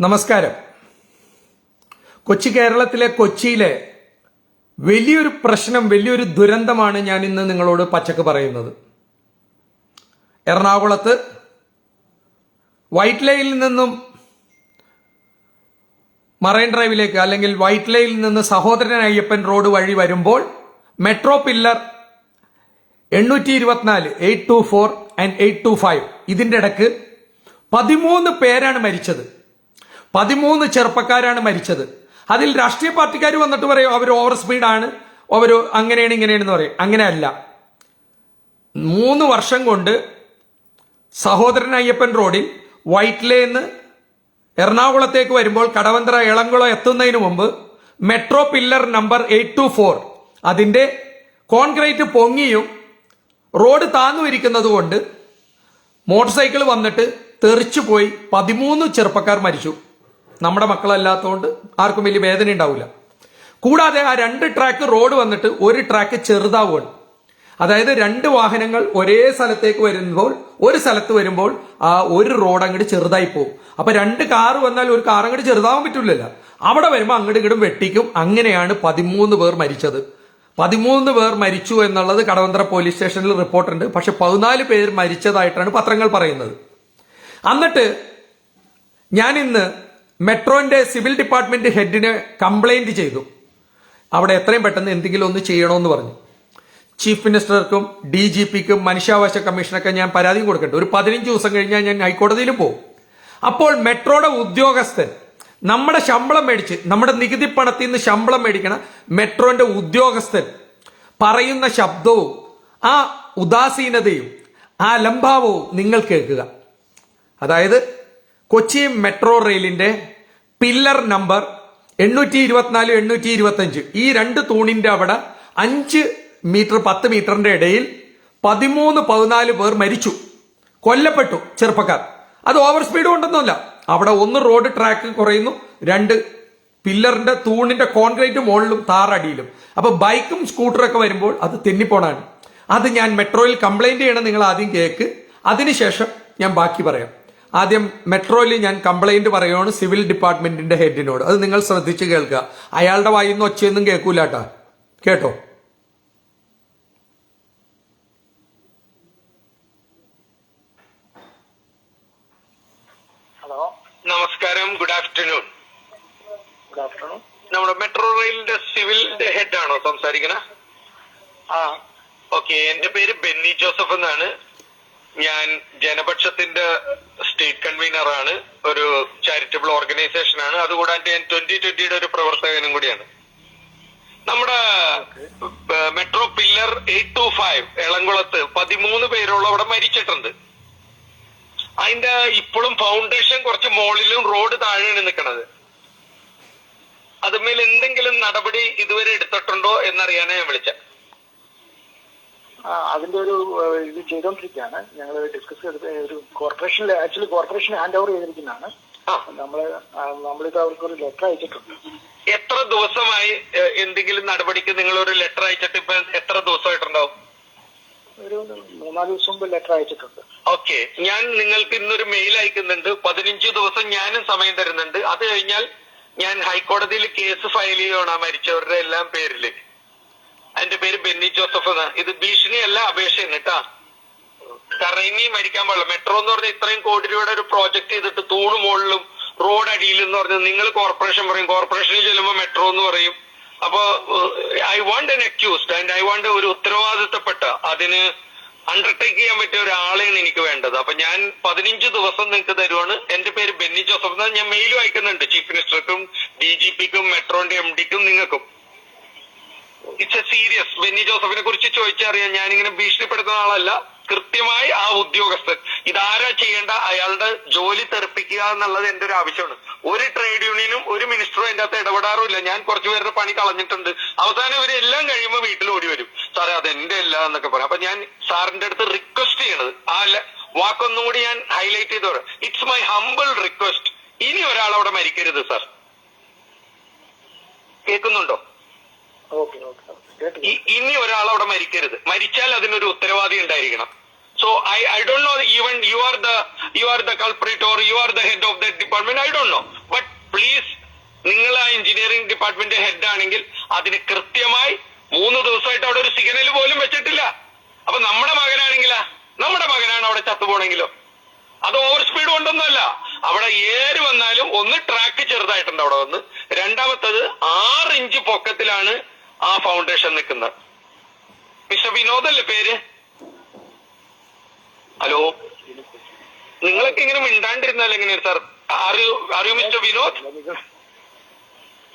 നമസ്കാരം. കൊച്ചി കേരളത്തിലെ കൊച്ചിയിലെ വലിയൊരു പ്രശ്നം വലിയൊരു ദുരന്തമാണ് ഞാൻ ഇന്ന് നിങ്ങളോട് പച്ചക്ക് പറയുന്നത്. എറണാകുളത്ത് വൈറ്റ് ലൈനിൽ നിന്നും മറൈൻ ഡ്രൈവിലേക്ക് അല്ലെങ്കിൽ വൈറ്റ് ലൈനിൽ നിന്ന് സഹോദരൻ അയ്യപ്പൻ റോഡ് വഴി വരുമ്പോൾ മെട്രോ പില്ലർ എണ്ണൂറ്റി ഇരുപത്തിനാല് eight two four and eight two five. ഇതിന്റെ ഇടയ്ക്ക് പതിമൂന്ന് പേരാണ് മരിച്ചത്. പതിമൂന്ന് ചെറുപ്പക്കാരാണ് മരിച്ചത്. അതിൽ രാഷ്ട്രീയ പാർട്ടിക്കാർ വന്നിട്ട് പറയും അവർ ഓവർ സ്പീഡാണ് അവർ അങ്ങനെയാണ് ഇങ്ങനെയാണെന്ന് പറയും. അങ്ങനെയല്ല. മൂന്ന് വർഷം കൊണ്ട് സഹോദരൻ അയ്യപ്പൻ റോഡിൽ വൈറ്റ്ലേന്ന് എറണാകുളത്തേക്ക് വരുമ്പോൾ കടവന്ത്ര ഇളംകുളം എത്തുന്നതിന് മുമ്പ് metro pillar number eight two four അതിന്റെ കോൺക്രീറ്റ് പൊങ്ങിയും റോഡ് താന്നു ഇരിക്കുന്നത് കൊണ്ട് മോട്ടോർ സൈക്കിൾ വന്നിട്ട് തെറിച്ചു പോയി പതിമൂന്ന് ചെറുപ്പക്കാർ മരിച്ചു. നമ്മുടെ മക്കളല്ലാത്തതുകൊണ്ട് ആർക്കും വലിയ വേദന ഉണ്ടാവില്ല കൂടാതെ ആ രണ്ട് ട്രാക്ക് റോഡ് വന്നിട്ട് ഒരു ട്രാക്ക് ചെറുതാവുകയാണ്. അതായത് രണ്ട് വാഹനങ്ങൾ ഒരേ സ്ഥലത്തേക്ക് വരുമ്പോൾ ഒരു സ്ഥലത്ത് വരുമ്പോൾ ആ ഒരു റോഡ് അങ്ങോട്ട് ചെറുതായി പോകും. അപ്പൊ രണ്ട് കാർ വന്നാൽ ഒരു കാർ അങ്ങോട്ട് ചെറുതാവാൻ പറ്റില്ലല്ലോ അവിടെ വരുമ്പോൾ അങ്ങോട്ട് ഇങ്ങോട്ടും വെട്ടിക്കും. അങ്ങനെയാണ് പതിമൂന്ന് പേർ മരിച്ചത്. പതിമൂന്ന് പേർ മരിച്ചു എന്നുള്ളത് കടവന്ത്ര പോലീസ് സ്റ്റേഷനിൽ റിപ്പോർട്ടുണ്ട് പക്ഷെ പതിനാല് പേർ മരിച്ചതായിട്ടാണ് പത്രങ്ങൾ പറയുന്നത്. എന്നിട്ട് ഞാൻ ഇന്ന് മെട്രോന്റെ സിവിൽ ഡിപ്പാർട്ട്മെന്റ് ഹെഡിന് കംപ്ലൈന്റ് ചെയ്തു. അവിടെ എത്രയും പെട്ടെന്ന് എന്തെങ്കിലും ഒന്ന് ചെയ്യണമെന്ന് പറഞ്ഞു. ചീഫ് മിനിസ്റ്റർക്കും ഡി ജി പിക്കും മനുഷ്യാവകാശ കമ്മീഷനൊക്കെ ഞാൻ പരാതി കൊടുക്കട്ടെ. ഒരു പതിനഞ്ച് ദിവസം കഴിഞ്ഞാൽ ഞാൻ ഹൈക്കോടതിയിലും പോകും അപ്പോൾ മെട്രോയുടെ ഉദ്യോഗസ്ഥൻ നമ്മുടെ ശമ്പളം മേടിച്ച് നമ്മുടെ നികുതി പണത്തിൽ നിന്ന് ശമ്പളം മേടിക്കണ മെട്രോന്റെ ഉദ്യോഗസ്ഥൻ പറയുന്ന ശബ്ദവും ആ ഉദാസീനതയും ആ ലംഭാവവും നിങ്ങൾ കേൾക്കുക. അതായത് കൊച്ചി മെട്രോ റെയിലിന്റെ പില്ലർ നമ്പർ എണ്ണൂറ്റി ഇരുപത്തിനാല് എണ്ണൂറ്റി ഇരുപത്തി ഈ രണ്ട് തൂണിന്റെ അവിടെ അഞ്ച് മീറ്റർ പത്ത് മീറ്ററിന്റെ ഇടയിൽ പതിമൂന്ന് പതിനാല് പേർ മരിച്ചു. കൊല്ലപ്പെട്ടു ചെറുപ്പക്കാർ. അത് ഓവർ സ്പീഡ് കൊണ്ടൊന്നുമല്ല. അവിടെ ഒന്ന് റോഡ് ട്രാക്ക് കുറയുന്നു രണ്ട് പില്ലറിന്റെ തൂണിന്റെ കോൺക്രീറ്റ് മുകളിലും താറടിയിലും. അപ്പൊ ബൈക്കും സ്കൂട്ടറും ഒക്കെ വരുമ്പോൾ അത് തെന്നിപ്പോണാണ്. അത് ഞാൻ മെട്രോയിൽ കംപ്ലൈന്റ് ചെയ്യണം നിങ്ങൾ ആദ്യം കേക്ക്. അതിനുശേഷം ഞാൻ ബാക്കി പറയാം. ആദ്യം മെട്രോയിൽ ഞാൻ കംപ്ലൈന്റ് പറയുകയാണ് സിവിൽ ഡിപ്പാർട്ട്മെന്റിന്റെ ഹെഡിനോട്. അത് നിങ്ങൾ ശ്രദ്ധിച്ച് കേൾക്കുക. അയാളുടെ വായിന്ന് ഒച്ചയൊന്നും കേൾക്കൂലാട്ടാ കേട്ടോ. ഹലോ. നമസ്കാരം. Good afternoon. Good afternoon. നമ്മുടെ മെട്രോ റെയിലിന്റെ സിവിൽ ഹെഡ് ആണോ സംസാരിക്കണ? ആ. ഓക്കെ. എന്റെ പേര് ബെന്നി ജോസഫ് എന്നാണ്. ഞാൻ ജനപക്ഷത്തിന്റെ സ്റ്റേറ്റ് കൺവീനർ ആണ് ഒരു ചാരിറ്റബിൾ ഓർഗനൈസേഷൻ ആണ്. അതുകൂടാണ്ട് ഞാൻ ട്വന്റി ട്വന്റിയുടെ ഒരു പ്രവർത്തകനും കൂടിയാണ്. നമ്മുടെ metro pillar eight two five എളംകുളത്ത് പതിമൂന്ന് പേരോളം അവിടെ മരിച്ചിട്ടുണ്ട്. അതിന്റെ ഇപ്പോഴും ഫൗണ്ടേഷൻ കുറച്ച് മുകളിലും റോഡ് താഴെയാണ് നിൽക്കുന്നത്. അതുമേൽ എന്തെങ്കിലും നടപടി ഇതുവരെ എടുത്തിട്ടുണ്ടോ എന്നറിയാനാണ് ഞാൻ വിളിച്ച ആ, അതിന്റെ ഒരു ഇത് ചെയ്തോണ്ടിരിക്കുകയാണ്. ഞങ്ങൾ ഡിസ്കസ് ചെയ്ത് ഒരു കോർപ്പറേഷനിൽ ആക്ച്വലി കോർപ്പറേഷൻ ഹാൻഡ് ഓവർ ചെയ്തിരിക്കുന്നതാണ്. നമ്മൾ നമ്മളിത് അവർക്ക് ഒരു ലെറ്റർ അയച്ചിട്ടുണ്ട്. എത്ര ദിവസമായി എന്തെങ്കിലും നടപടിക്ക് നിങ്ങൾ ഒരു ലെറ്റർ അയച്ചിട്ട് ഇപ്പൊ എത്ര ദിവസമായിട്ടുണ്ടാവും? ഒരു മൂന്നാൽ ദിവസം മുമ്പ് ലെറ്റർ അയച്ചിട്ടുണ്ട്. ഓക്കെ ഞാൻ നിങ്ങൾക്ക് ഇന്നൊരു മെയിൽ അയക്കുന്നുണ്ട്. പതിനഞ്ച് ദിവസം ഞാനും സമയം തരുന്നുണ്ട്. അത് കഴിഞ്ഞാൽ ഞാൻ ഹൈക്കോടതിയിൽ കേസ് ഫയൽ ചെയ്യണം മരിച്ചവരുടെ എല്ലാം പേരിൽ. എന്റെ പേര് ബെന്നി ജോസഫ് എന്ന്. ഇത് ഭീഷണിയല്ല അപേക്ഷയാണ് കേട്ടാ കാരണം ഇനിയും മരിക്കാൻ പാടില്ല. മെട്രോ എന്ന് പറഞ്ഞ ഇത്രയും കോടി രൂപയുടെ ഒരു പ്രോജക്ട് ചെയ്തിട്ട് തൂണ് മുകളിലും റോഡ് അടിയിൽ എന്ന് പറഞ്ഞ് നിങ്ങൾ കോർപ്പറേഷൻ പറയും. കോർപ്പറേഷനിൽ ചെല്ലുമ്പോൾ മെട്രോ എന്ന് പറയും. അപ്പൊ I want an accused and I want ഒരു ഉത്തരവാദിത്തപ്പെട്ട അതിന് അണ്ടർടേക്ക് ചെയ്യാൻ പറ്റിയ ഒരാളെയാണ് എനിക്ക് വേണ്ടത്. അപ്പൊ ഞാൻ പതിനഞ്ച് ദിവസം നിങ്ങൾക്ക് തരുവാണ്. എന്റെ പേര് ബെന്നി ജോസഫ് ഞാൻ മെയിലും അയക്കുന്നുണ്ട് ചീഫ് മിനിസ്റ്റർക്കും ഡി ജി പിക്കും മെട്രോന്റെ എം ഡിക്കും നിങ്ങൾക്കും. ഇറ്റ്സ് എ സീരിയസ് ബെന്നി ജോസഫിനെ കുറിച്ച് ചോദിച്ചറിയാൻ ഞാനിങ്ങനെ ഭീഷണിപ്പെടുത്തുന്ന ആളല്ല. കൃത്യമായി ആ ഉദ്യോഗസ്ഥൻ. ഇതാരാ ചെയ്യേണ്ട? അയാളുടെ ജോലി തെറിപ്പിക്കുക എന്നുള്ളത് എന്റെ ഒരു ആവശ്യമാണ്. ഒരു ട്രേഡ് യൂണിയനും ഒരു മിനിസ്റ്ററും അതിന്റെ അകത്ത് ഇടപെടാറുമില്ല. ഞാൻ കുറച്ചു പേരുടെ പണി കളഞ്ഞിട്ടുണ്ട്. അവസാനം ഇവരെല്ലാം കഴിയുമ്പോൾ വീട്ടിൽ ഓടി വരും. സാറേ അത് എന്റെ അല്ല എന്നൊക്കെ പറയാം. അപ്പൊ ഞാൻ സാറിന്റെ അടുത്ത് റിക്വസ്റ്റ് ചെയ്യണത്. ആ വാക്കൊന്നും കൂടി ഞാൻ ഹൈലൈറ്റ് ചെയ്തോ ഇറ്റ്സ് മൈ ഹംബിൾ റിക്വസ്റ്റ് ഇനി ഒരാൾ അവിടെ മരിക്കരുത് സാർ കേൾക്കുന്നുണ്ടോ ഓക്കെ ഓക്കെ കേട്ടു ഇ- ഇനി ഒരാൾ അവിടെ മരിക്കരുത്. മരിച്ചാൽ അതിനൊരു ഉത്തരവാദി ഉണ്ടായിരിക്കണം. So I I don't know even you are the you are the culprit or you are the head of the department I don't know but please നിങ്ങൾ ആ എഞ്ചിനീയറിംഗ് ഡിപ്പാർട്ട്മെന്റ് ഹെഡ് ആണെങ്കിൽ അതിന് കൃത്യമായി മൂന്ന് ദിവസമായിട്ട് അവിടെ ഒരു സിഗ്നൽ പോലും വെച്ചിട്ടില്ല. അപ്പൊ നമ്മുടെ മകനാണെങ്കിലാ? നമ്മുടെ മകനാണ് അവിടെ ചത്തുപോണെങ്കിലോ? അത് ഓവർ സ്പീഡ് കൊണ്ടൊന്നുമല്ല. അവിടെ ഏര് വന്നാലും ഒന്ന് ട്രാക്ക് ചെറുതായിട്ടുണ്ട് അവിടെ വന്ന്. രണ്ടാമത്തത് ആറ് ഇഞ്ച് പൊക്കത്തിലാണ് ആ ഫൗണ്ടേഷൻ നിൽക്കുന്നത്. മിസ്റ്റർ വിനോദല്ലേ പേര്? ഹലോ? നിങ്ങളൊക്കെ ഇങ്ങനെ മിണ്ടാണ്ടിരുന്നാൽ എങ്ങനെയാണ് സാർ? അറിയൂ അറിയൂ മിസ്റ്റർ വിനോദ്?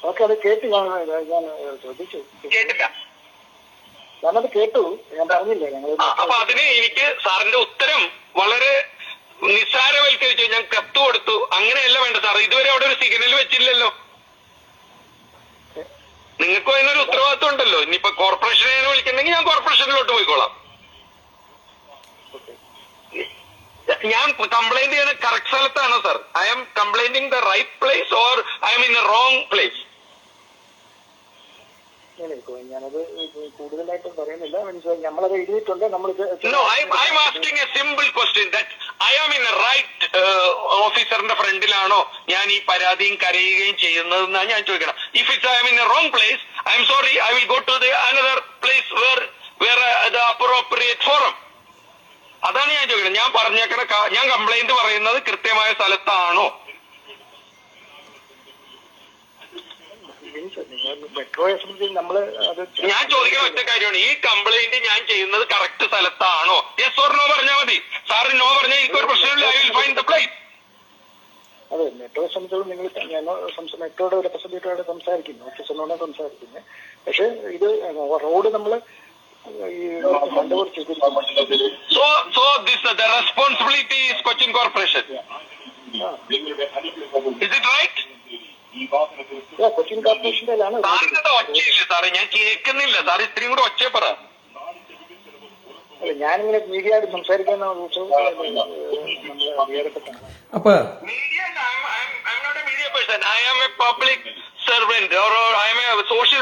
ഓക്കെ അത് കേട്ടു ഞാൻ ഞാൻ ശ്രദ്ധിച്ചു. കേട്ടില്ല. ഞാനത് കേട്ടു ഞാൻ പറഞ്ഞില്ലേ ഞങ്ങൾ ആ, അപ്പൊ അതിന് എനിക്ക് സാറിന്റെ ഉത്തരം വളരെ നിസ്സാരവൽക്കരിച്ചു. ഞാൻ കത്ത് കൊടുത്തു. അങ്ങനെയല്ല വേണ്ട സാർ ഇതുവരെ അവിടെ ഒരു സിഗ്നൽ വെച്ചില്ലല്ലോ. നിങ്ങൾക്ക് അതിനൊരു ഉത്തരവാദിത്വം ഉണ്ടല്ലോ ഇനിയിപ്പോ കോർപ്പറേഷനെ വിളിക്കണ്ടെങ്കിൽ ഞാൻ കോർപ്പറേഷനിലോട്ട് പോയിക്കോളാം. ഞാൻ കംപ്ലൈന്റ് ചെയ്യുന്ന കറക്റ്റ് സ്ഥലത്താണ് sir I'm complaining the right place or I'm in a wrong place കൂടുതലായിട്ട് പറയുന്നില്ല. നമ്മൾ question that I am in a right ഓഫീസറിന്റെ ഫ്രണ്ടിലാണോ ഞാൻ ഈ പരാതിയും കരയുകയും ചെയ്യുന്നതെന്നാണ് ഞാൻ ചോദിക്കണം if it's I'm in a wrong place I'm sorry I will go to the another place where where the appropriate forum അതാണ് ഞാൻ ചോദിക്കുന്നത് ഞാൻ പറഞ്ഞേക്കണ ഞാൻ കംപ്ലൈന്റ് പറയുന്നത് കൃത്യമായ സ്ഥലത്താണോ? ഞാൻ ചോദിക്കുന്ന ഒറ്റ കാര്യമാണ്. ഈ കംപ്ലൈന്റ് ഞാൻ ചെയ്യുന്നത് കറക്റ്റ് സ്ഥലത്താണോ? യെസ് ഓർ നോ പറഞ്ഞാൽ മതി. സാറ് നോ പറഞ്ഞാൽ എനിക്ക് ഒരു പ്രശ്നമില്ല. I will find the place അതെ മെട്രോ സംബന്ധിച്ചോളം നിങ്ങൾ ഞാൻ മെട്രോയുടെ റെപ്രസെന്റേറ്റീവായിട്ട് സംസാരിക്കുന്നു. ഓഫീസറിനോട് സംസാരിക്കുന്നത് പക്ഷെ ഇത് റോഡ് നമ്മൾ റെസ്പോൺസിബിലിറ്റി കണ്ടുപോർ ചെയ്തിരിക്കുന്നു So, ഇറ്റ് റൈറ്റ് കൊച്ചിൻ കോർപ്പറേഷന്റെ ആണ് സാറിന്റെ ഒച്ചയില്ല സാറേ? ഞാൻ കേൾക്കുന്നില്ല. സാർ ഇത്രയും കൂടെ ഒച്ച പറ. അല്ല ഞാനിങ്ങനെ മീഡിയ ആയിട്ട് സംസാരിക്കുന്ന അപ്പൊ Media, I'm, I'm, I'm a public servant or, or I am a social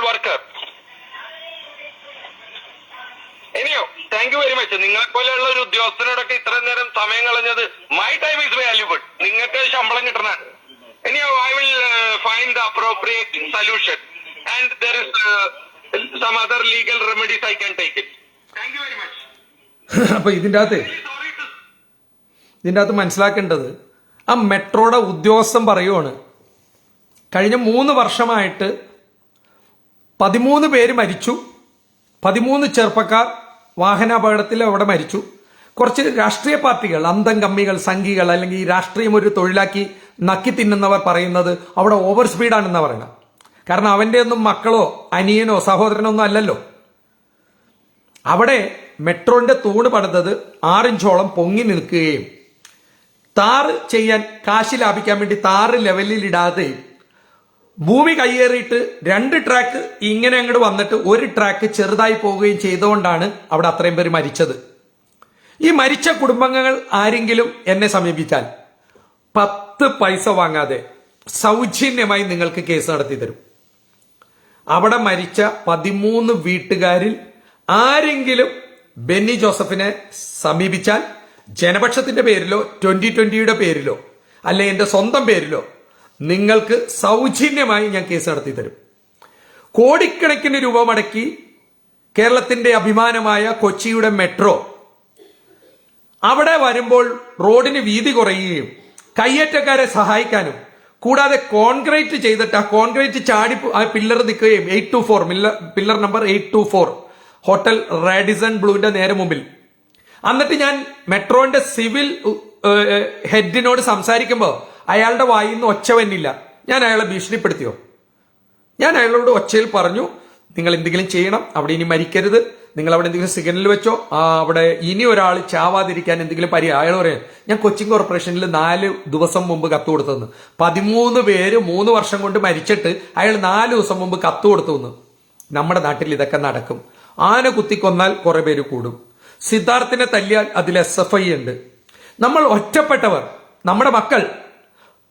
എനിയോ താങ്ക് യു വെരി മച്ച് നിങ്ങളെ പോലെയുള്ള ഒരു ഉദ്യോഗസ്ഥനോടൊക്കെ ഇത്രയും നേരം സമയം കളഞ്ഞത് മൈ ടൈം ഇസ് വാല്യൂബിൾ നിങ്ങൾക്ക് ശമ്പളം കിട്ടണ എനിയോ uh, find the appropriate solution. And there is uh, some other legal remedies I can take it. Thank you very much. അപ്പൊ ഇതിന്റെ അകത്ത് ഇതിന്റെ അകത്ത് മനസ്സിലാക്കേണ്ടത് ആ മെട്രോയുടെ ഉദ്യോഗസ്ഥൻ പറയുവാണ് കഴിഞ്ഞ മൂന്ന് വർഷമായിട്ട് പതിമൂന്ന് പേര് മരിച്ചു പതിമൂന്ന് ചെറുപ്പക്കാർ വാഹനാപകടത്തിൽ അവിടെ മരിച്ചു കുറച്ച് രാഷ്ട്രീയ പാർട്ടികൾ അന്തം കമ്മികൾ സംഘികൾ അല്ലെങ്കിൽ രാഷ്ട്രീയം ഒരു തൊഴിലാക്കി നക്കി തിന്നുന്നവർ പറയുന്നത് അവിടെ ഓവർ സ്പീഡാണെന്നാണ് പറയുന്നത് കാരണം അവന്റെ ഒന്നും മക്കളോ അനിയനോ സഹോദരനോ ഒന്നും അല്ലല്ലോ. അവിടെ മെട്രോന്റെ തൂണ് പടുത്തത് ആറിഞ്ചോളം പൊങ്ങി നിൽക്കുകയും താറ് ചെയ്യാൻ കാശ് ലാഭിക്കാൻ വേണ്ടി താറ് ലെവലിൽ ഇടാതെ ഭൂമി കയ്യേറിയിട്ട് രണ്ട് ട്രാക്ക് ഇങ്ങനെ അങ്ങോട്ട് വന്നിട്ട് ഒരു ട്രാക്ക് ചെറുതായി പോവുകയും ചെയ്തുകൊണ്ടാണ് അവിടെ അത്രയും പേര് മരിച്ചത്. ഈ മരിച്ച കുടുംബങ്ങൾ ആരെങ്കിലും എന്നെ സമീപിച്ചാൽ പത്ത് പൈസ വാങ്ങാതെ സൗജന്യമായി നിങ്ങൾക്ക് കേസ് നടത്തി തരും. അവിടെ മരിച്ച പതിമൂന്ന് വീട്ടുകാരിൽ ആരെങ്കിലും ബെന്നി ജോസഫിനെ സമീപിച്ചാൽ ജനപക്ഷത്തിന്റെ പേരിലോ ട്വന്റി ട്വന്റിയുടെ പേരിലോ അല്ലെ എന്റെ സ്വന്തം പേരിലോ നിങ്ങൾക്ക് സൗജന്യമായി ഞാൻ കേസ് നടത്തി തരും. കോടിക്കണക്കിന് രൂപ മടക്കി കേരളത്തിന്റെ അഭിമാനമായ കൊച്ചിയുടെ മെട്രോ അവിടെ വരുമ്പോൾ റോഡിന് വീതി കുറയുകയും കയ്യേറ്റക്കാരെ സഹായിക്കാനും കൂടാതെ കോൺക്രീറ്റ് ചെയ്തിട്ട് ആ കോൺക്രീറ്റ് ചാടി ആ പില്ലർ നിൽക്കുകയും eight two four pillar number eight two four hotel Radisson ബ്ലൂവിന്റെ നേരെ മുമ്പിൽ. എന്നിട്ട് ഞാൻ മെട്രോന്റെ സിവിൽ ഹെഡിനോട് സംസാരിക്കുമ്പോൾ അയാളുടെ വായിന്ന് ഒച്ച വന്നില്ല. ഞാൻ അയാളെ ഭീഷണിപ്പെടുത്തിയോ? ഞാൻ അയാളോട് ഒച്ചയിൽ പറഞ്ഞു നിങ്ങൾ എന്തെങ്കിലും ചെയ്യണം അവിടെ ഇനി മരിക്കരുത്. നിങ്ങൾ അവിടെ എന്തെങ്കിലും സിഗ്നൽ വെച്ചോ അവിടെ ഇനി ഒരാൾ ചാവാതിരിക്കാൻ എന്തെങ്കിലും പരി അയാൾ പറയാം ഞാൻ കൊച്ചിൻ കോർപ്പറേഷനിൽ നാല് ദിവസം മുമ്പ് കത്ത് കൊടുത്തെന്ന്. പതിമൂന്ന് പേര് മൂന്ന് വർഷം കൊണ്ട് മരിച്ചിട്ട് അയാൾ നാല് ദിവസം മുമ്പ് കത്ത് കൊടുത്തു നമ്മുടെ നാട്ടിൽ ഇതൊക്കെ നടക്കും. ആന കുത്തിക്കൊന്നാൽ കുറെ പേര് കൂടും. സിദ്ധാർത്ഥിനെ തല്ലിയാൽ അതിൽ എസ് എഫ് ഐ ഉണ്ട്. നമ്മൾ ഒറ്റപ്പെട്ടവർ നമ്മുടെ മക്കൾ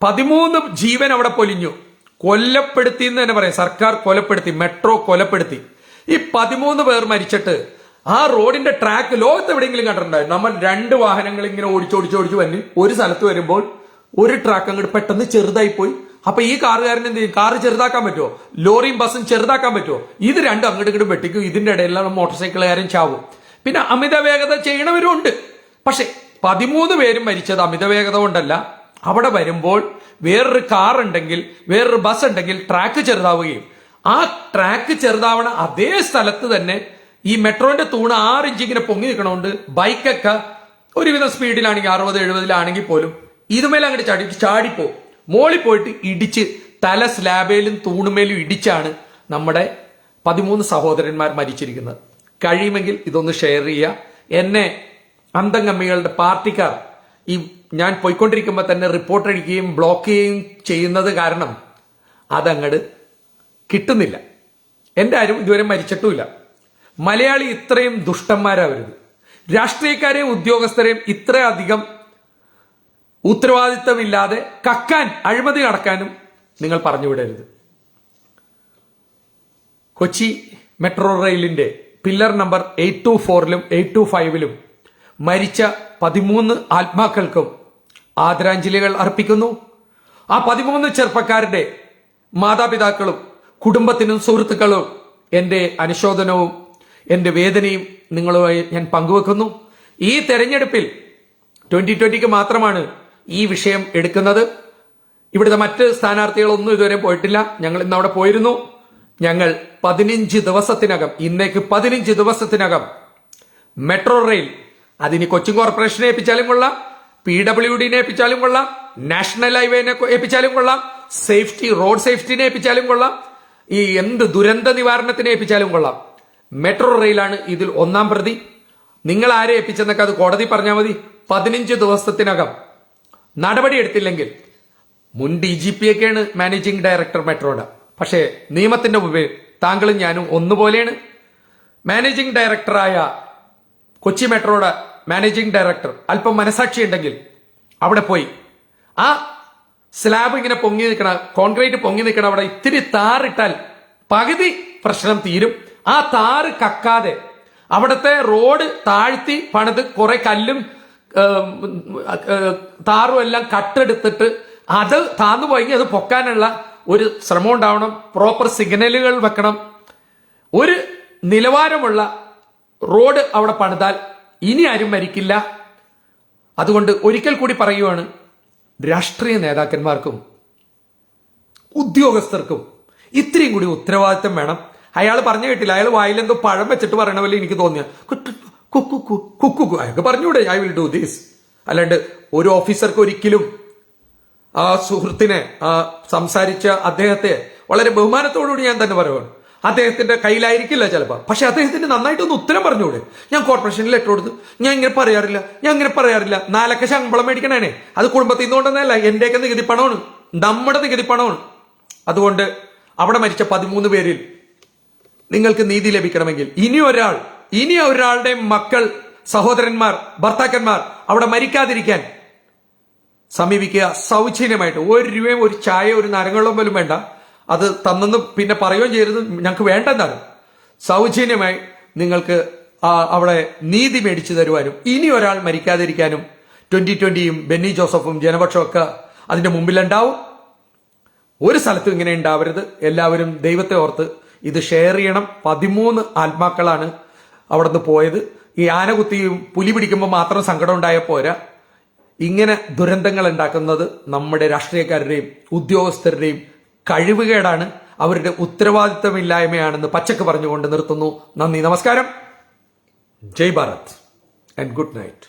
പതിമൂന്ന് ജീവൻ അവിടെ പൊലിഞ്ഞു. കൊല്ലപ്പെടുത്തി എന്ന് തന്നെ പറയാം. സർക്കാർ കൊലപ്പെടുത്തി മെട്രോ കൊലപ്പെടുത്തി. ഈ പതിമൂന്ന് പേർ മരിച്ചിട്ട് ആ റോഡിന്റെ ട്രാക്ക് ലോകത്ത് എവിടെയെങ്കിലും കണ്ടിട്ടുണ്ടായിരുന്നു നമ്മൾ രണ്ട് വാഹനങ്ങൾ ഇങ്ങനെ ഓടിച്ചോടിച്ചോടിച്ച് വന്ന് ഒരു സ്ഥലത്ത് വരുമ്പോൾ ഒരു ട്രാക്ക് അങ്ങോട്ട് പെട്ടെന്ന് ചെറുതായി പോയി. അപ്പൊ ഈ കാറുകാരൻ എന്ത് ചെയ്യും? കാറ് ചെറുതാക്കാൻ പറ്റുമോ? ലോറിയും ബസ്സും ചെറുതാക്കാൻ പറ്റുമോ? ഇത് രണ്ടും അങ്ങോട്ട് ഇങ്ങോട്ട് വെട്ടിക്കും. ഇതിന്റെ ഇടയിലാണ് മോട്ടോർ സൈക്കിളുകാരൻ ചാവും. പിന്നെ അമിത വേഗത ചെയ്യണവരും ഉണ്ട് പക്ഷെ പതിമൂന്ന് പേരും മരിച്ചത് അമിത വേഗത കൊണ്ടല്ല. അവിടെ വരുമ്പോൾ വേറൊരു കാർ ഉണ്ടെങ്കിൽ വേറൊരു ബസ് ഉണ്ടെങ്കിൽ ട്രാക്ക് ചെറുതാവുകയും. ആ ട്രാക്ക് ചെറുതാവണ അതേ സ്ഥലത്ത് തന്നെ ഈ മെട്രോന്റെ തൂണ് ആറ് ഇഞ്ച് ഇങ്ങനെ പൊങ്ങി നിൽക്കണോണ്ട് ബൈക്കൊക്കെ ഒരുവിധം സ്പീഡിലാണെങ്കിൽ അറുപത് എഴുപതിലാണെങ്കിൽ പോലും ഇതുമേലെ അങ്ങോട്ട് ചാടി ചാടിപ്പോ. മോളിൽ പോയിട്ട് ഇടിച്ച് തല സ്ലാബേലും തൂണുമേലും ഇടിച്ചാണ് നമ്മുടെ പതിമൂന്ന് സഹോദരന്മാർ മരിച്ചിരിക്കുന്നത്. കഴിയുമെങ്കിൽ ഇതൊന്ന് ഷെയർ ചെയ്യുക. എന്നെ അന്തംഗമ്മികളുടെ പാർട്ടിക്കാർ ഈ ഞാൻ പോയിക്കൊണ്ടിരിക്കുമ്പോൾ തന്നെ റിപ്പോർട്ട് അടിക്കുകയും ബ്ലോക്ക് ചെയ്യുകയും ചെയ്യുന്നത് കാരണം അതങ്ങട് കിട്ടുന്നില്ല. എന്റെ ആരും ഇതുവരെ മരിച്ചിട്ടുമില്ല. മലയാളി ഇത്രയും ദുഷ്ടന്മാരാവരുത് രാഷ്ട്രീയക്കാരെയും ഉദ്യോഗസ്ഥരെയും ഇത്രയധികം ഉത്തരവാദിത്തമില്ലാതെ കക്കാൻ അഴിമതി നടക്കാനും നിങ്ങൾ പറഞ്ഞുവിടരുത്. കൊച്ചി മെട്രോ റെയിലിന്റെ പില്ലർ നമ്പർ എയ്റ്റ് ടു ഫോറിലും എയ്റ്റ് ടു ഫൈവിലും മരിച്ച പതിമൂന്ന് ആത്മാക്കൾക്കും ആദരാഞ്ജലികൾ അർപ്പിക്കുന്നു. ആ പതിമൂന്ന് ചെറുപ്പക്കാരുടെ മാതാപിതാക്കളും കുടുംബത്തിനും സുഹൃത്തുക്കളും എന്റെ അനുശോചനവും എന്റെ വേദനയും നിങ്ങളുമായി ഞാൻ പങ്കുവെക്കുന്നു. ഈ തെരഞ്ഞെടുപ്പിൽ ട്വന്റി ട്വന്റിക്ക് മാത്രമാണ് ഈ വിഷയം എടുക്കുന്നത്. ഇവിടുത്തെ മറ്റ് സ്ഥാനാർത്ഥികളൊന്നും ഇതുവരെ പോയിട്ടില്ല. ഞങ്ങൾ ഇന്ന് അവിടെ പോയിരുന്നു. ഞങ്ങൾ പതിനഞ്ച് ദിവസത്തിനകം ഇന്നേക്ക് പതിനഞ്ച് ദിവസത്തിനകം മെട്രോ റെയിൽ അതിന് കൊച്ചിൻ കോർപ്പറേഷനെ ഏൽപ്പിച്ചാലും കൊള്ളാം. പി ഡബ്ല്യു ഡിനെ ഏൽപ്പിച്ചാലും കൊള്ളാം. നാഷണൽ ഹൈവേനെ ഏൽപ്പിച്ചാലും കൊള്ളാം. സേഫ്റ്റി റോഡ് സേഫ്റ്റിനെ ഏൽപ്പിച്ചാലും കൊള്ളാം. ഈ എന്ത് ദുരന്ത നിവാരണത്തിനെ ഏൽപ്പിച്ചാലും കൊള്ളാം. മെട്രോ റെയിലാണ് ഇതിൽ ഒന്നാം പ്രതി. നിങ്ങൾ ആരെ ഏൽപ്പിച്ചെന്നൊക്കെ അത് കോടതി പറഞ്ഞാൽ മതി. പതിനഞ്ച് ദിവസത്തിനകം. നടപടി എടുത്തില്ലെങ്കിൽ മുൻ ഡി ജി പി ഒക്കെയാണ് മാനേജിംഗ് ഡയറക്ടർ മെട്രോയുടെ. പക്ഷേ നിയമത്തിന്റെ മുമ്പിൽ താങ്കളും ഞാനും ഒന്നുപോലെയാണ്. മാനേജിംഗ് ഡയറക്ടറായ കൊച്ചി മെട്രോയുടെ മാനേജിംഗ് ഡയറക്ടർ അല്പം മനസാക്ഷി ഉണ്ടെങ്കിൽ അവിടെ പോയി. ആ സ്ലാബ് ഇങ്ങനെ പൊങ്ങി നിൽക്കണ കോൺക്രീറ്റ് പൊങ്ങി നിൽക്കണ അവിടെ ഇത്തിരി താറിട്ടാൽ പകുതി പ്രശ്നം തീരും. ആ താറ് കക്കാതെ അവിടുത്തെ റോഡ് താഴ്ത്തി പണിത് കുറെ കല്ലും താറും എല്ലാം കട്ടെടുത്തിട്ട് അത് താന്നു പോയി അത് പൊക്കാനുള്ള ഒരു ശ്രമം ഉണ്ടാവണം. പ്രോപ്പർ സിഗ്നലുകൾ വെക്കണം. ഒരു നിലവാരമുള്ള റോഡ് അവിടെ പണിതാൽ ഇനി ആരും മരിക്കില്ല. അതുകൊണ്ട് ഒരിക്കൽ കൂടി പറയുവാണ് രാഷ്ട്രീയ നേതാക്കന്മാർക്കും ഉദ്യോഗസ്ഥർക്കും ഇത്രയും കൂടി ഉത്തരവാദിത്തം വേണം. അയാൾ പറഞ്ഞു കേട്ടില്ല അയാൾ വായിലെന്തോ പഴം വെച്ചിട്ട് പറയണ പോലെ എനിക്ക് തോന്നിയ. കുക്കു അയാൾക്ക് പറഞ്ഞൂടെ ഐ വിൽ ഡു ദിസ് അല്ലാണ്ട് ഒരു ഓഫീസർക്ക് ഒരിക്കലും ആ സുഹൃത്തിനെ സംസാരിച്ച അദ്ദേഹത്തെ വളരെ ബഹുമാനത്തോടുകൂടി ഞാൻ തന്നെ പറയുവാണ്. അദ്ദേഹത്തിന്റെ കയ്യിലായിരിക്കില്ല ചിലപ്പോൾ പക്ഷെ അദ്ദേഹത്തിന് നന്നായിട്ടൊന്ന് ഉത്തരം പറഞ്ഞുകൂടെ ഞാൻ കോർപ്പറേഷനിൽ ലെറ്റർ കൊടുത്തു. ഞാൻ ഇങ്ങനെ പറയാറില്ല. ഞാൻ ഇങ്ങനെ പറയാറില്ല. നാലൊക്കെ ശമ്പളം മേടിക്കണേ അത് കുടുംബത്തിൽ നിന്ന് കൊണ്ടുവന്നല്ല എന്റെയൊക്കെ നികുതി പണമാണ്. നമ്മുടെ നികുതി പണമാണ്. അതുകൊണ്ട് അവിടെ മരിച്ച പതിമൂന്ന് പേരിൽ നിങ്ങൾക്ക് നീതി ലഭിക്കണമെങ്കിൽ ഇനി ഒരാൾ ഇനി ഒരാളുടെ മക്കൾ സഹോദരന്മാർ ഭർത്താക്കന്മാർ അവിടെ മരിക്കാതിരിക്കാൻ സമീപിക്കുക സൗജന്യമായിട്ട്. ഒരു രൂപയും ഒരു ചായ ഒരു നരങ്ങളും പോലും വേണ്ട. അത് തന്നെന്ന് പിന്നെ പറയുകയും ചെയ്യരുത്. ഞങ്ങൾക്ക് വേണ്ടെന്നാണ്. സൗജന്യമായി നിങ്ങൾക്ക് അവളെ നീതി മേടിച്ചു തരുവാനും ഇനി ഒരാൾ മരിക്കാതിരിക്കാനും ട്വന്റി ട്വന്റിയും ബെന്നി ജോസഫും ജനപക്ഷവും ഒക്കെ അതിന്റെ മുമ്പിലുണ്ടാവും. ഒരു സ്ഥലത്തും ഇങ്ങനെ ഉണ്ടാവരുത്. എല്ലാവരും ദൈവത്തെ ഓർത്ത് ഇത് ഷെയർ ചെയ്യണം. പതിമൂന്ന് ആത്മാക്കളാണ് അവിടെ നിന്ന് പോയത്. ഈ ആനകുത്തിയും പുലി പിടിക്കുമ്പോൾ മാത്രം സങ്കടം ഉണ്ടായ പോരാ. ഇങ്ങനെ ദുരന്തങ്ങൾ ഉണ്ടാക്കുന്നത് നമ്മുടെ രാഷ്ട്രീയക്കാരുടെയും ഉദ്യോഗസ്ഥരുടെയും കഴിവുകേടാണ്. അവരുടെ ഉത്തരവാദിത്തമില്ലായ്മയാണെന്ന് പച്ചക്ക് പറഞ്ഞുകൊണ്ട് നിർത്തുന്നു. നന്ദി നമസ്കാരം. Jai Bharat and good night